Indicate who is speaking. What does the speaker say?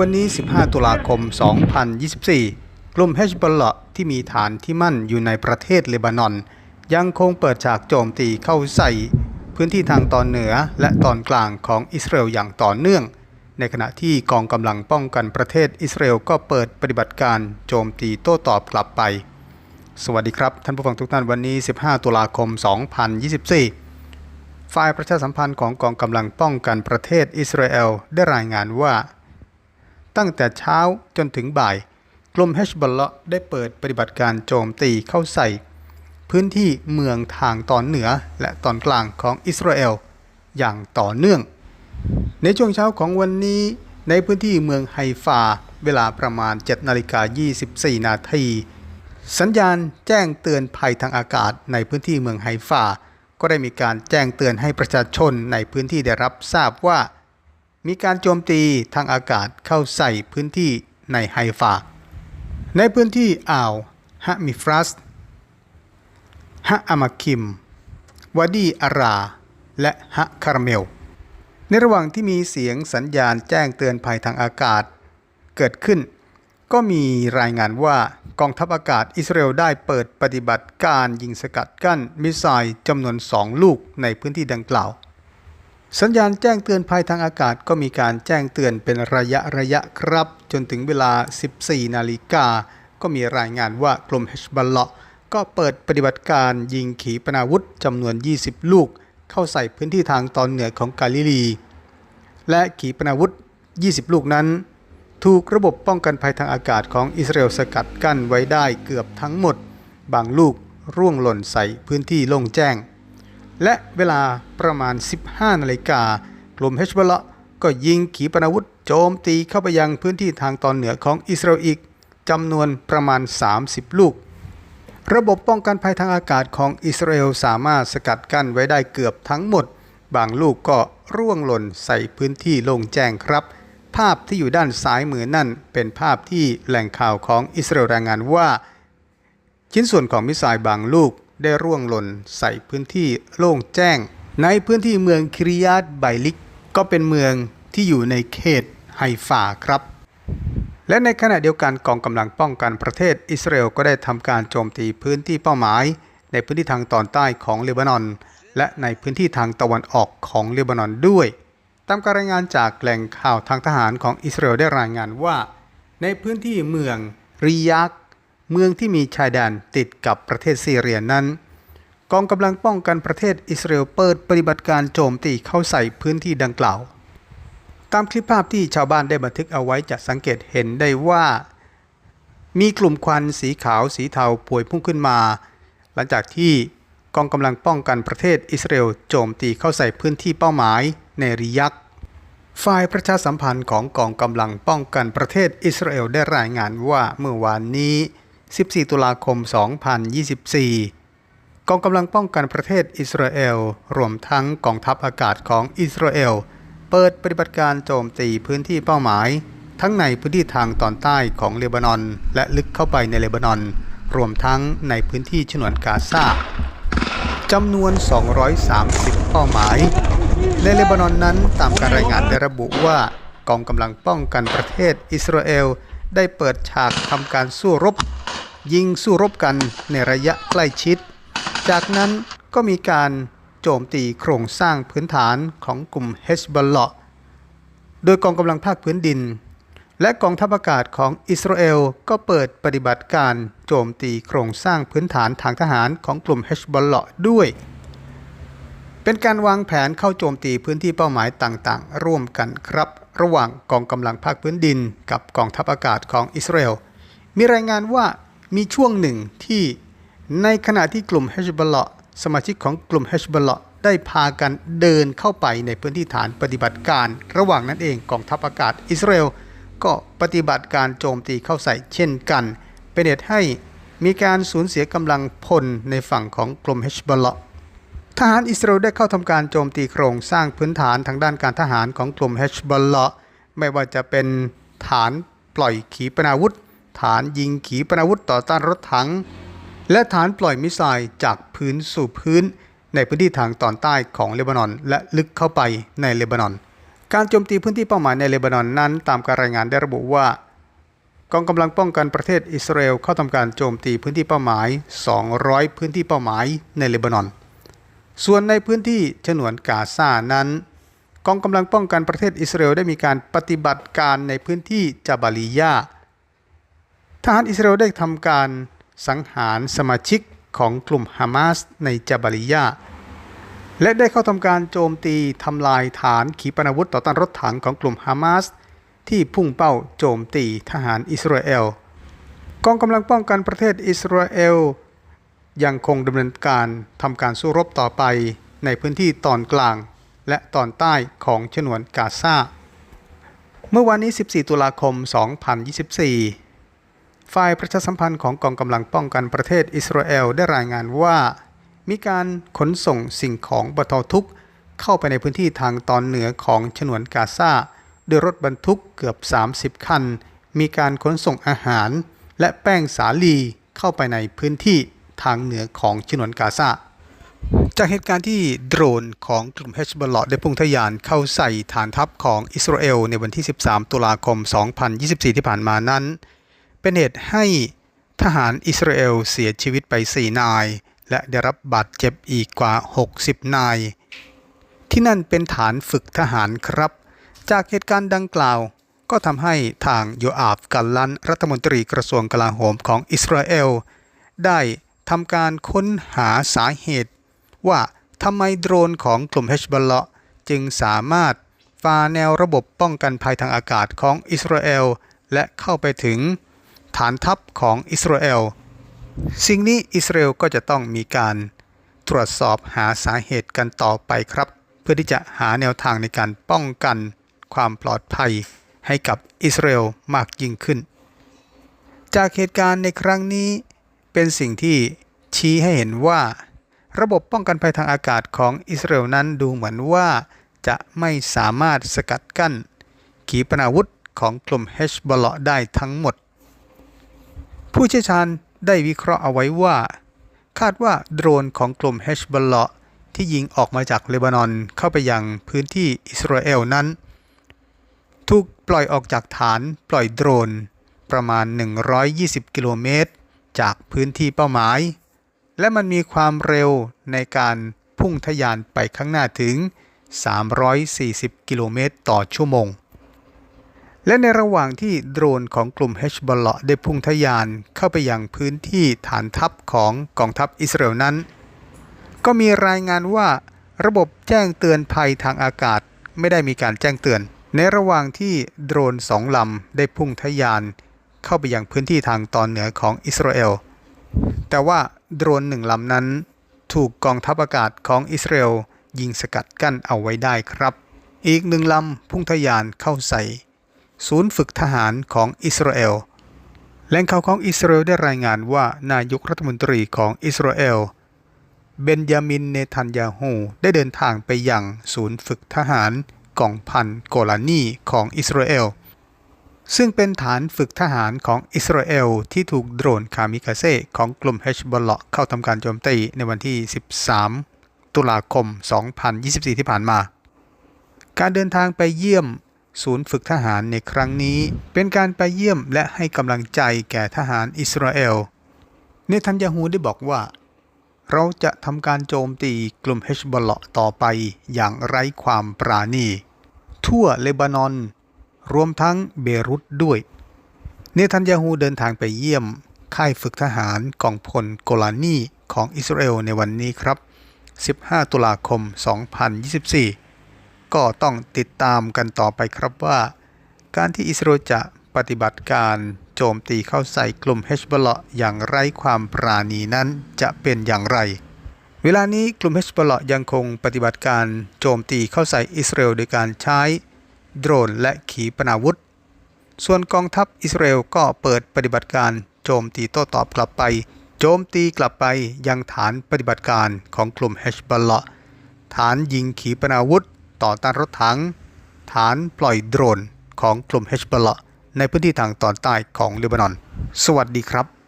Speaker 1: วันนี้ 15 ตุลาคม 2024 กลุ่มเฮชบอลเลาะที่มีฐานที่มั่นอยู่ในประเทศเลบานอน ยังคงเปิดฉากโจมตีเข้าใส่ พื้นที่ทางตอนเหนือและตอนกลางของอิสราเอลอย่างต่อเนื่อง ในขณะที่กองกำลังป้องกันประเทศอิสราเอลก็เปิดปฏิบัติการโจมตีโต้ตอบกลับไป สวัสดีครับ ท่านผู้ฟังทุกท่านวันนี้ 15 ตุลาคม 2024ฝ่ายประชาสัมพันธ์ของกองกำลังป้องกันประเทศอิสราเอลได้รายงานว่า ตั้งแต่เช้าจนถึงบ่าย กลุ่มเฮชบอลเลาะได้เปิดปฏิบัติการโจมตีเข้าใส่ พื้นที่เมืองทางตอนเหนือและตอนกลางของอิสราเอลอย่างต่อเนื่อง ในช่วงเช้าของวันนี้ในพื้นที่เมืองไฮฟา เวลาประมาณ 7 นาฬิกา 24 นาที สัญญาณแจ้งเตือนภัยทางอากาศในพื้นที่เมืองไฮฟา ก็ได้มีการแจ้งเตือนให้ประชาชนในพื้นที่ได้รับทราบว่า มีการโจมตีทางอากาศเข้าใส่พื้นที่ในไฮฟา ในพื้นที่อ่าวฮะมิฟรัสฮะอามาคิม วาดีอารา และฮะคาราเมล ในระหว่างที่มีเสียงสัญญาณแจ้งเตือนภัยทางอากาศเกิดขึ้น ก็มีรายงานว่ากองทัพอากาศอิสราเอลได้เปิดปฏิบัติการยิงสกัดกั้นมิสไซล์จำนวนสองลูกในพื้นที่ดังกล่าว สัญญาณแจ้งเตือนภัยทางอากาศก็มีการแจ้งเตือนเป็นระยะระยะครับ จนถึงเวลา 14 นาฬิกา ก็มีรายงานว่ากลุ่มเฮชบัลเลาะก็เปิดปฏิบัติการยิงขีปนาวุธจำนวน 20 ลูก เข้าใส่พื้นที่ทางตอนเหนือของกาลิลี และขีปนาวุธ 20 ลูกนั้น ถูกระบบป้องกันภัยทางอากาศของอิสราเอลสกัดกั้นไว้ได้เกือบทั้งหมด บางลูกร่วงหล่นใส่พื้นที่โล่งแจ้ง และเวลาประมาณ 15นาฬิกากลุ่มเฮชบอลลาะก็ยิงขีปนาวุธโจมตีเข้าไปยังพื้นที่ทางตอนเหนือของอิสราเอลอีกจำนวนประมาณ 30 ลูก ระบบป้องกันภัยทางอากาศของอิสราเอลสามารถสกัดกั้นไว้ได้เกือบทั้งหมด บางลูกก็ร่วงหล่นใส่พื้นที่โล่งแจ้งครับ ภาพที่อยู่ด้านซ้ายมือนั่น เป็นภาพที่แหล่งข่าวของอิสราเอลรายงานว่า ชิ้นส่วนของมิสไซล์บางลูก ได้ร่วงหล่นใส่พื้นที่โล่งแจ้ง ในพื้นที่เมืองคิริยาตไบลิก ก็เป็นเมืองที่อยู่ในเขตไฮฟาครับ และในขณะเดียวกันกองกำลังป้องกันประเทศอิสราเอลก็ได้ทำการโจมตีพื้นที่เป้าหมาย ในพื้นที่ทางตอนใต้ของเลบานอน และในพื้นที่ทางตะวันออกของเลบานอนด้วย ตามการรายงานจากแหล่งข่าวทางทหารของอิสราเอลได้รายงานว่า ในพื้นที่เมืองริยัก เมืองที่มีชายแดนติดกับประเทศซีเรียนั้น กองกำลังป้องกันประเทศอิสราเอลเปิดปฏิบัติการโจมตีเข้าใส่พื้นที่ดังกล่าว ตามคลิปภาพที่ชาวบ้านได้บันทึกเอาไว้จะสังเกตเห็นได้ว่า มีกลุ่มควันสีขาวสีเทาพวยพุ่งขึ้นมา หลังจากที่กองกำลังป้องกันประเทศอิสราเอลโจมตีเข้าใส่พื้นที่เป้าหมายในริยักฝ่ายประชาสัมพันธ์ของกองกำลังป้องกันประเทศอิสราเอลได้รายงานว่าเมื่อวานนี้ 14 ตุลาคม 2024 กองกำลังป้องกันประเทศอิสราเอล รวมทั้งกองทัพอากาศของอิสราเอล เปิดปฏิบัติการโจมตีพื้นที่เป้าหมาย ทั้งในพื้นที่ทางตอนใต้ของเลบานอน และลึกเข้าไปในเลบานอน รวมทั้งในพื้นที่ฉนวนกาซาจำนวน 230 เป้าหมาย ในเลบานอนนั้นตามการรายงานได้ระบุว่ากองกำลังป้องกันประเทศอิสราเอลได้เปิดฉากทำการสู้รบ ยิงสู้รบกันในระยะใกล้ชิด จากนั้นก็มีการโจมตีโครงสร้างพื้นฐานของกลุ่มเฮชบอลเลาะโดยกองกำลังภาคพื้นดิน และกองทัพอากาศของอิสราเอลก็เปิดปฏิบัติการโจมตีโครงสร้างพื้นฐานทางทหารของกลุ่มเฮชบอลเลาะด้วย เป็นการวางแผนเข้าโจมตีพื้นที่เป้าหมายต่างๆ ร่วมกันครับ ระหว่างกองกำลังภาคพื้นดิน กับกองทัพอากาศของอิสราเอลมีรายงานว่า มีช่วงหนึ่งที่ในขณะที่กลุ่มเฮชบลเลาะสมาชิกของกลุ่มเฮชบลเลาะได้พากันเดินเข้าไปในพื้นที่ฐานปฏิบัติการ ระหว่างนั้นเองกองทัพอากาศอิสราเอลก็ปฏิบัติการโจมตีเข้าใส่เช่นกัน เป็นเหตุให้มีการสูญเสียกำลังพลในฝั่งของกลุ่มเฮชบลเลาะทหารอิสราเอลได้เข้าทำการโจมตีโครงสร้างพื้นฐานทางด้านการทหารของกลุ่มเฮชบลเลาะไม่ว่าจะเป็นฐานปล่อยขีปนาวุธ ฐานยิงขีปนาวุธต่อต้านรถถัง และฐานปล่อยมิสไซล์จากพื้นสู่พื้น ในพื้นที่ทางตอนใต้ของเลบานอน และลึกเข้าไปในเลบานอน การโจมตีพื้นที่เป้าหมายในเลบานอนนั้นตามการรายงานได้ระบุว่ากองกำลังป้องกันประเทศอิสราเอลเข้าทำการโจมตีพื้นที่เป้าหมาย 200 พื้นที่เป้าหมายในเลบานอน ส่วนในพื้นที่ฉนวนกาซานั้น กองกำลังป้องกันประเทศอิสราเอลได้มีการปฏิบัติการในพื้นที่จาบาลียา ทหารอิสราเอลได้ทำการสังหารสมาชิกของกลุ่มฮามาสในจาบาลียาและได้เข้าทำการโจมตีทำลายฐานขีปนาวุธต่อต้านรถถังของกลุ่มฮามาสที่พุ่งเป้าโจมตีทหารอิสราเอล กองกำลังป้องกันประเทศอิสราเอล ยังคงดำเนินการทำการสู้รบต่อไปในพื้นที่ตอนกลางและตอนใต้ของฉนวนกาซา เมื่อวันนี้ 14 ตุลาคม 2024 ฝ่ายประชาสัมพันธ์ของกองกำลังป้องกันประเทศอิสราเอลได้รายงานว่า มีการขนส่งสิ่งของบรรเทาทุกข์เข้าไปในพื้นที่ทางตอนเหนือของฉนวนกาซาด้วยรถบรรทุกเกือบ 30 คัน มีการขนส่งอาหาร และแป้งสาลีเข้าไปในพื้นที่ทางเหนือของฉนวนกาซาจากเหตุการณ์ที่โดรนของกลุ่มเฮชบอลเลาะได้พุ่งทะยานเข้าใส่ฐานทัพของอิสราเอลในวันที่ 13 ตุลาคม 2024 ที่ผ่านมานั้น เป็นเหตุให้ทหารอิสราเอลเสียชีวิตไป 4 นาย และได้รับบาดเจ็บอีกกว่า 60 นาย ที่นั่นเป็นฐานฝึกทหารครับ จากเหตุการณ์ดังกล่าว ก็ทำให้ทางโยอาฟกัลลันรัฐมนตรีกระทรวงกลาโหมของอิสราเอล ได้ทำการค้นหาสาเหตุ ว่าทำไมโดรนของกลุ่มเฮชบอลเลาะจึงสามารถฝ่าแนวระบบป้องกันภัยทางอากาศของอิสราเอล และเข้าไปถึง ฐานทัพของอิสราเอล สิ่งนี้อิสราเอลก็จะต้องมีการตรวจสอบหาสาเหตุกันต่อไปครับ เพื่อที่จะหาแนวทางในการป้องกันความปลอดภัยให้กับอิสราเอลมากยิ่งขึ้น จากเหตุการณ์ในครั้งนี้เป็นสิ่งที่ชี้ให้เห็นว่า ระบบป้องกันภัยทางอากาศของอิสราเอลนั้นดูเหมือนว่าจะไม่สามารถสกัดกั้น ขีปนาวุธของกลุ่มเฮชบอลได้ทั้งหมด ผู้เชี่ยวชาญได้วิเคราะห์เอาไว้ว่า คาดว่าโดรนของกลุ่มเฮชบอลที่ยิงออกมาจากเลบานอนเข้าไปยังพื้นที่อิสราเอลนั้น ถูกปล่อยออกจากฐานปล่อยโดรนประมาณ 120 กิโลเมตร จากพื้นที่เป้าหมาย และมันมีความเร็วในการพุ่งทะยานไปข้างหน้าถึง 340 กิโลเมตรต่อชั่วโมง และในระหว่างที่โดรนของกลุ่มเฮชบอลาะได้พุ่งทะยานเข้าไปยังพื้นที่ฐานทัพของกองทัพอิสราเอลนั้น ก็มีรายงานว่าระบบแจ้งเตือนภัยทางอากาศไม่ได้มีการแจ้งเตือน ในระหว่างที่โดรนสองลำได้พุ่งทะยาน เข้าไปยังพื้นที่ทางตอนเหนือของอิสราเอล แต่ว่าโดรนหนึ่งลำนั้น ถูกกองทัพอากาศของอิสราเอลยิงสกัดกั้นเอาไว้ได้ครับ อีกหนึ่งลำพุ่งทะยานเข้าใส่ ศูนย์ฝึกทหารของอิสราเอลแหล่งข่าวของอิสราเอลได้รายงานว่านายกรัฐมนตรีของอิสราเอลเบนยามินเนทันยาฮูได้เดินทางไปยังศูนย์ฝึกทหารกองพันโกลานีของอิสราเอลซึ่งเป็นฐานฝึกทหารของอิสราเอลที่ถูกโดรนคามิคาเซ่ของกลุ่มเฮชบอลเลาะเข้าทำการโจมตีในวันที่ 13 ตุลาคม 2024 ที่ผ่านมา การเดินทางไปเยี่ยม ศูนย์ฝึกทหารในครั้งนี้ เป็นการไปเยี่ยมและให้กำลังใจแก่ทหารอิสราเอล เนทันยาฮูได้บอกว่า เราจะทำการโจมตีกลุ่มเฮชบอลเลาะต่อไปอย่างไร้ความปราณี ทั่วเลบานอน รวมทั้งเบรุตด้วย เนทันยาฮูเดินทางไปเยี่ยม ค่ายฝึกทหารกองพลโกลานีของอิสราเอลในวันนี้ครับ 15 ตุลาคม 2024 ก็ต้องติดตามกันต่อไปครับว่า การที่อิสราเอลจะปฏิบัติการโจมตีเข้าใส่กลุ่มเฮชบอลอย่างไร้ความปราณีนั้นจะเป็นอย่างไร เวลานี้กลุ่มเฮชบอลยังคงปฏิบัติการโจมตีเข้าใส่อิสราเอลโดยการใช้โดรนและขีปนาวุธ ส่วนกองทัพอิสราเอลก็เปิดปฏิบัติการโจมตีโต้ตอบกลับไป โจมตีกลับไปยังฐานปฏิบัติการของกลุ่มเฮชบอลฐานยิงขีปนาวุธ ต่อต้านรถถัง ฐานปล่อยโดรนของกลุ่มเฮชบลลในพื้นที่ทางตอนใต้ของเลบานอน สวัสดีครับ